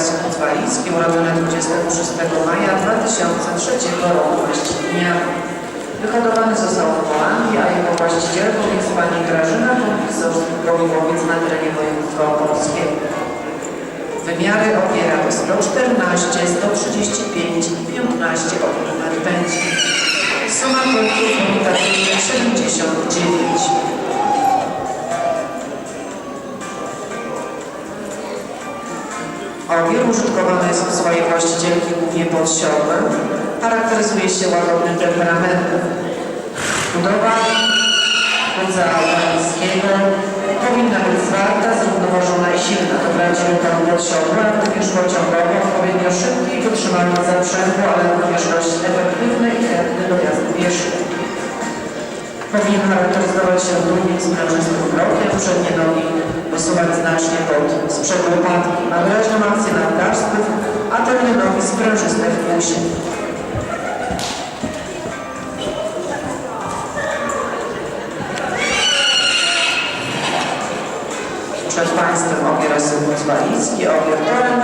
Jastrzębie Walicki, urodzony 26 maja 2003 roku dnia. Wyhodowany został w Holandii, a jego właścicielką jest pani Grażyna Konfisowski-Gołowiec na terenie województwa opolskiego. Wymiary opiera to 114, 135 i 15 mm pędzi. Suma punktów Ogier użytkowany jest u swojej właścicielki głównie pod siodłem. Charakteryzuje się łagodnym temperamentem. Budowa pudza albańskiego powinna być zwarta, zrównoważona i silna. To prawdziwy pan pod siodłem, również pociągowo, odpowiednio szybki i wytrzymały w zaprzęgu, ale również dość efektywny i chętny do jazdy pieszej. Powinien charakteryzować się drugim sprężystym krokiem, przednie nogi wysuwać znacznie pod sprzęt łopatki. Ma wyraźną akcję nadgarstków, a tylne nogi sprężyste w pulsie. Przed Państwem ogier Symons Walicki, ogier Toren,